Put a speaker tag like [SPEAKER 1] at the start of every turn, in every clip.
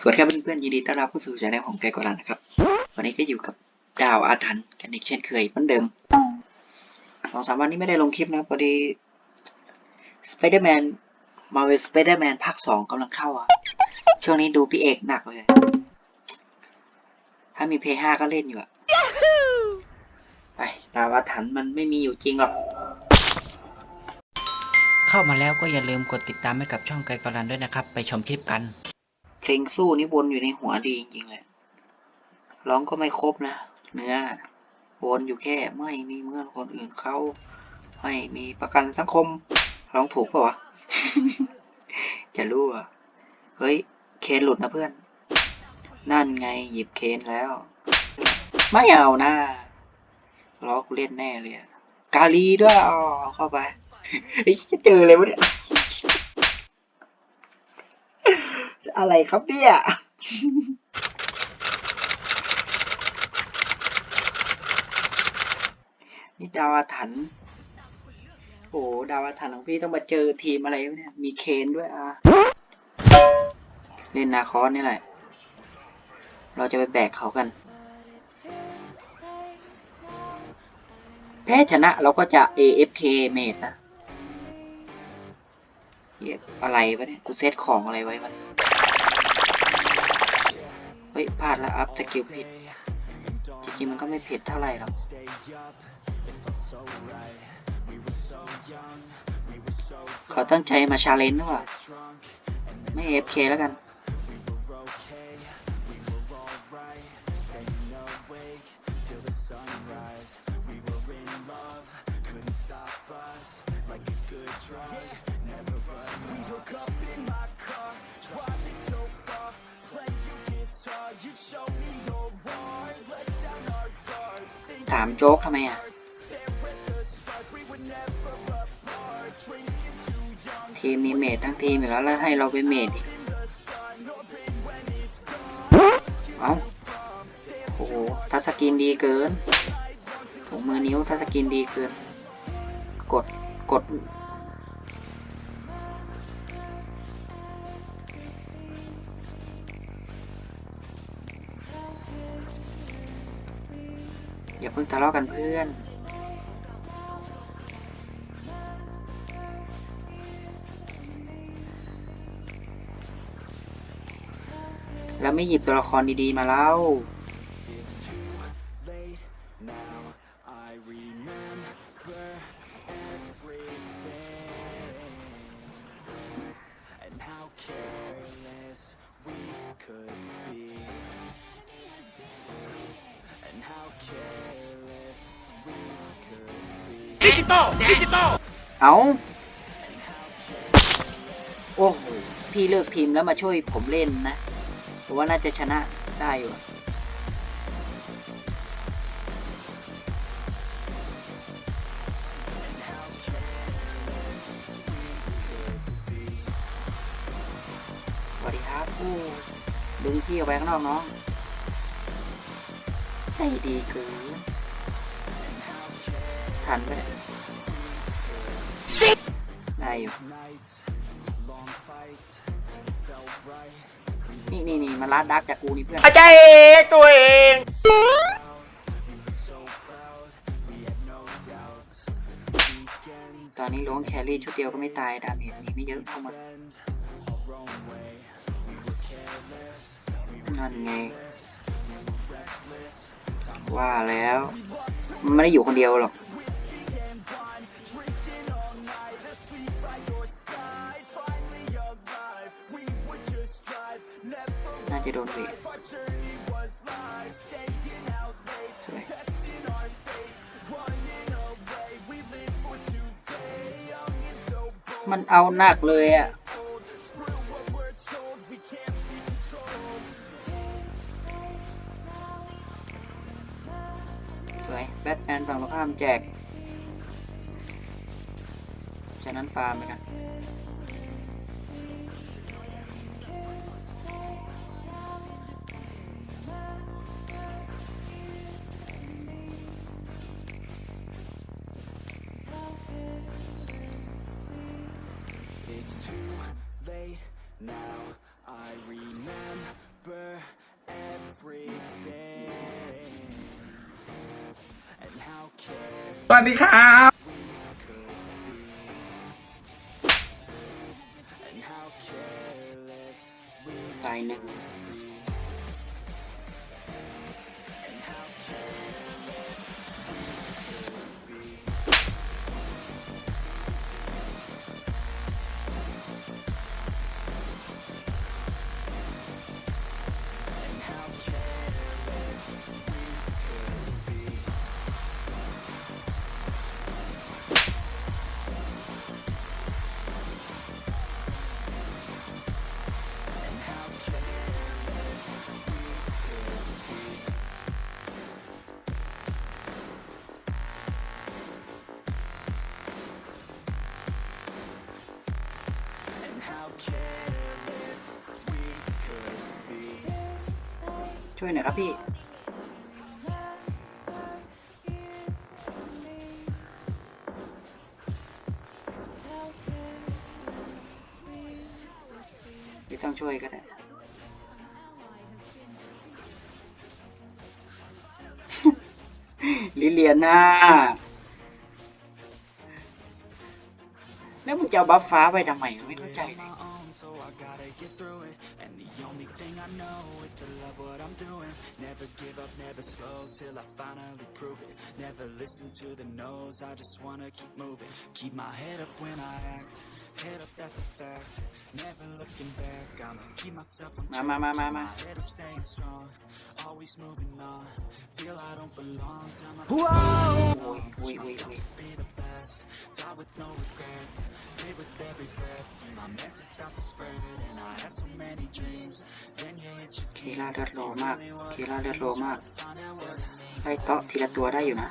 [SPEAKER 1] สวัสดีครับเพื่อนๆยินดีต้อนรับเข้าสู่ช่องของไกกวลันนะครับ วันนี้ก็อยู่กับดาวอาถรรพ์กันอีกเช่นเคยเหมือนเดิมสองสามวันนี้ไม่ได้ลงคลิปนะพอดี Spider-Man Marvel Spider-Man ภาคสองกำลังเข้าอะ ช่วงนี้ดูพี่เอกหนักเลย ถ้ามี P5 ก็เล่นอยู่อะ ไป ดาวอาถรรพ์มันไม่มีอยู่จริงหรอก เข้ามาแล้วก็อย่าลืมกดติดตามให้กับช่องไกกวลันด้วยนะครับ ไปชมคลิปกัน เพลงสู้นี่วนอยู่ในหัวดีจริงๆเลยร้องก็ไม่ครบนะ เนื้อวนอยู่แค่ไม่มีเมื่อนคนอื่นเขาไม่มีประกันสังคมร้องถูกปะวะ จะรู้อะเฮ้ย เคนหลุดนะเพื่อน นั่นไงหยิบเคนแล้ว ไม่เอานะล้อกเล่นแน่เลยกาลีด้วยอ๋อเอาเข้าไปจะเจอเลยวะเนี่ย อะไรครับเนี่ยนี่ดาวอาถรรพ์โอ้ดาวอาถรรพ์ของพี่ต้องมาเจอทีมอะไรวะเนี่ย มีเคนด้วยอะ เล่นนาคอสนี่แหละ เราจะไปแบกเขากัน แพ้ชนะเราก็จะ AFK เมดนะเหี้ยอะไรวะเนี่ย กูเซตของอะไรไว้วะเนี่ยเฮ้ยพลาดแล้วอัพสกิลผิด จริงๆมันก็ไม่ผิดเท่าไหร่หรอกเขาตั้งใจมาชาเลนจ์หรือเปล่า ไม่ AFK แล้วกัน ถามโจ๊กทำไมอะ ทีมมีเมดทั้งทีมอยู่แล้วแล้วให้เราไปเมดอีก เอ้าโอ้โหทัชสกินดีเกินถุงมือนิ้วทัชสกินดีเกิน กดกด อย่าเพิ่งทะเลาะกันเพื่อน แล้วไม่หยิบตัวละครดีๆมาเล่า
[SPEAKER 2] be.
[SPEAKER 1] เอาโอ้โหพี่เลิกพิมพ์แล้วมาช่วยผมเล่นนะผมว่าน่าจะชนะได้อยู่อะสวัสดีครับผู้ดึงพี่ออกไปข้างนอกน้องใจดีเกิน ทันไปะเนี่ยได้อยู่
[SPEAKER 2] Nights, long fights, felt right.
[SPEAKER 1] นี่นี่นี่มาลาดดักจากกูนี่เพื่อน
[SPEAKER 3] ใจเองตัวเอง
[SPEAKER 2] So proud, we had no doubts. Weekends
[SPEAKER 1] ตอนนี้ล้วงแครี่ชุดเดียวก็ไม่ตายดาเมจมีไม่เยอะเท่ามัน
[SPEAKER 2] spend our own way. We were careless,
[SPEAKER 1] นั่นไง ว่าแล้ว มันไม่ได้อยู่คนเดียวหรอก น่าจะโดนเวทสวยมันเอาหนักเลยอะสวยแบทแมนฝั่งตรงข้ามแจก นั้นปลาไหมกัน
[SPEAKER 2] ส
[SPEAKER 3] วัสดีครับ
[SPEAKER 1] ช่วยหน่อยครับพี่ ไม่ต้องช่วยก็ได้ ลิเลียน่าแล้วมึงจะเอาบัฟฟ้าไปทำไมไม่เข้าใจเลย
[SPEAKER 2] down, so I gotta get through it. And the only thing I know is to love what I'm doing. Never give up, never slow, till I finally prove it. Never listen to the no's, I just wanna keep moving. Keep my head up when I act, head up that's a fact. Never looking back, I'ma keep myself on
[SPEAKER 1] track. Mama, mama,
[SPEAKER 2] mama Head up staying strong, always moving on. Feel I don't belong, tell my
[SPEAKER 1] Whoa! Wait, wait, wait, wait. อุ้ยอุ้ย
[SPEAKER 2] be the best. Die with no regrets. Live with every breath. See my message start to spread. And I had so many dreams. Then you hit your
[SPEAKER 1] ทีล่าเลือดโลมาก ทีล่าเลือดโลมากไล่เตาะทีละตัวได้อยู่นะ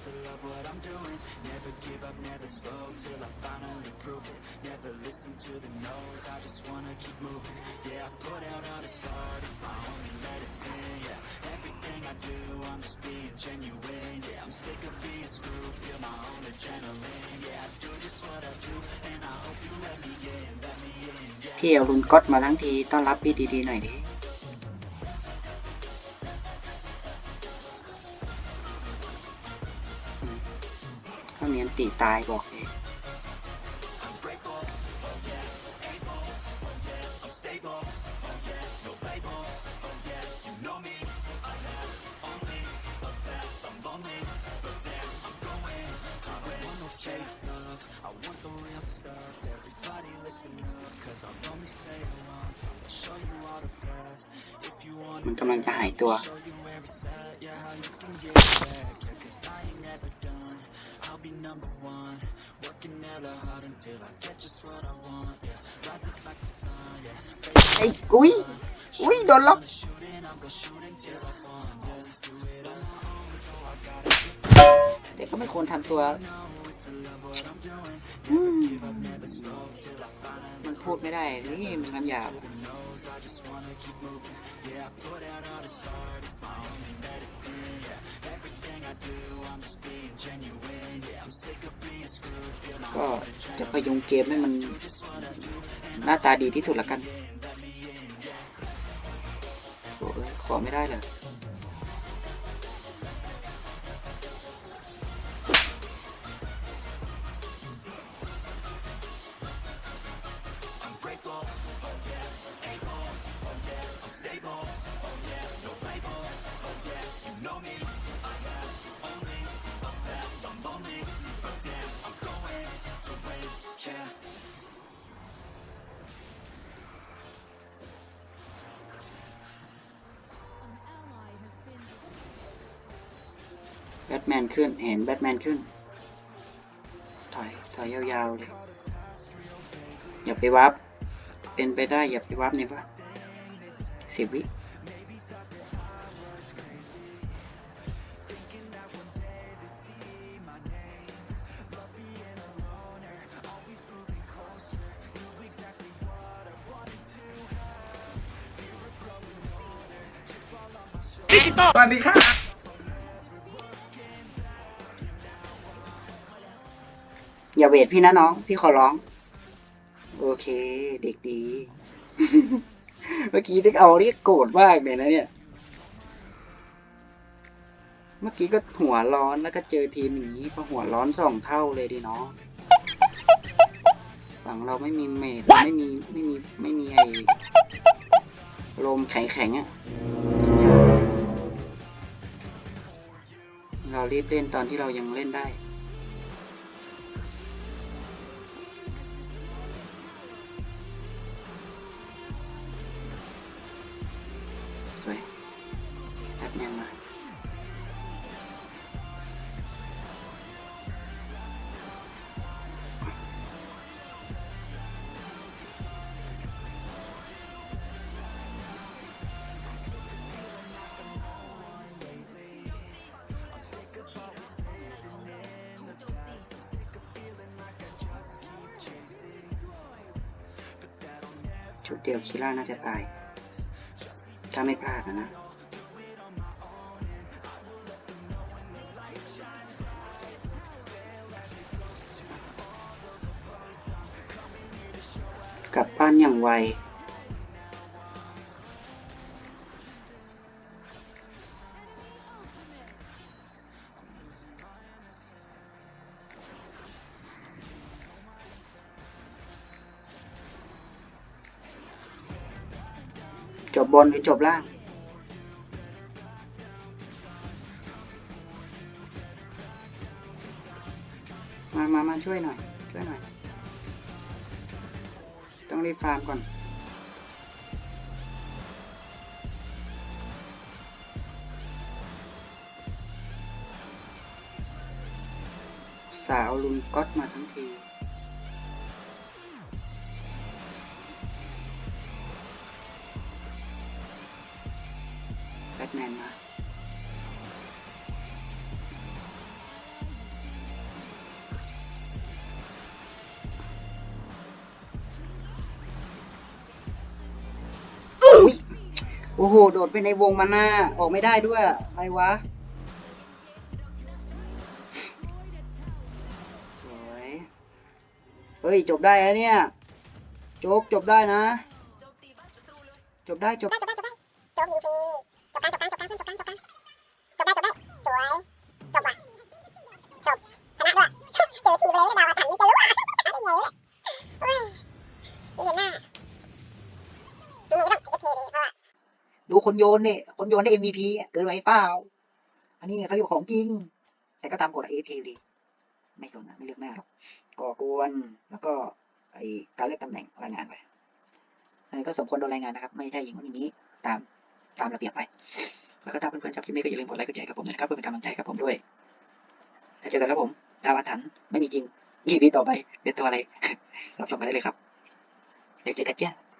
[SPEAKER 2] to love what I'm doing. Never give up, never slow till I finally prove it. Never listen to the no's, I just wanna keep moving. Yeah, I put out all this art, it's my only medicine. Yeah, everything I do, I'm just being genuine. Yeah, I'm sick of being screwed, feel my own adrenaline. Yeah, I do just what I do, and I hope you let me in, let me in. Yeah.
[SPEAKER 1] พี่เอารุนก๊อตมาทั้งที ต้อนรับพี่ดีๆหน่อยดิ ติตายบอกเลย
[SPEAKER 2] I want the real stuff. Everybody listen up, cause I'll only say it once. I'll show you all the path. If you want
[SPEAKER 1] มันกำลังจะหายตัว ไอ้อุ้ยอุ้ยโดนล็อก
[SPEAKER 2] เด็
[SPEAKER 1] กก็ไม่ควรทำตัวมันพูดไม่ได้นี่มันคำหยาบก็จะพยุงเกมให้มันหน้าตาดีที่สุดละกัน อ้ยขอไม่ได้เลย บทแมนขึ้น เห็นแบทแมนขึ้น ถอย ถอยยาวๆเลย อย่าไปวับ เป็นไปได้อย่าไปวับในบ้านสิบวิ
[SPEAKER 3] สวัสดีครั
[SPEAKER 1] เวทพี่นะน้อง พี่ขอร้อง โอเค เด็กดี เมื่อกี้เด็กเอาเรียกโกรธมากเลยนะเนี่ย เมื่อกี้ก็หัวร้อนแล้วก็เจอทีมอย่างนี้พอหัวร้อนสองเท่าเลยดิเนาะฝั่งเราไม่มีเมดไม่มีไม่มีไม่มีไอ้ลมแข็งแข็งๆอะเรารีบเล่นตอนที่เรายังเล่นได้ ชุดเดียวคิล่าน่าจะตาย ถ้าไม่พลาดนะนะกลับบ้านอย่างไว นหรือจบล่าง มามามาช่วยหน่อย ช่วยหน่อย ต้องรีบฟาร์มก่อน สาวลุงก๊อตมาทั้งที แบทแมนมาอุ๊ยโอ้โห โดดไปในวงมาหน้า ออกไม่ได้ด้วย อะไรวะสวยเฮ้ย จบได้แล้วเนี่ย โจ๊กจบได้นะ จบได้จบ
[SPEAKER 4] ได้จบได้จบได้จบยิงฟรีจ บกลางจบกลางจบกลางจบกลางจบกลางจบได้จบได้สวยจบว่ะจบชนะด้วยเจอทีมเลยไม่ได้ดาวอาถรรพ์จะรู้ว่าได้ไงวะเฮ้ยไม่เห็นหน้าดูนี่ต้องเอฟทีดีเพราะว่า
[SPEAKER 1] ดูคนโยนเนี่ยคนโยนได้ MVP เกินไปเปล่าอันนี้เขาเรียกว่ของจริงแต่ก็ตามกฎ AFK ดีไม่สนนะไม่เลือกหน้าหรอกก่อกวนแล้วก็ไอการเลือกตำแหน่งรายงานไปก็สมควรโดนรายงานนะครับ ไม่ใช่อย่างคนอย่างนี้ตาม ตามระเบียบไป แล้วก็ถ้าเพื่อนๆชอบคลิปนี้ก็อย่าลืมกดไลค์กดแชร์กับผมนะครับเพื่อเป็นกำลังใจกับผมด้วย แล้วเจอกันครับผม ดาวอาถรรพ์ไม่มีจริงยี่ปีต่อไปเป็นตัวอะไรรับชมกันได้เลยครับเดี๋ยวเจอกันจ้า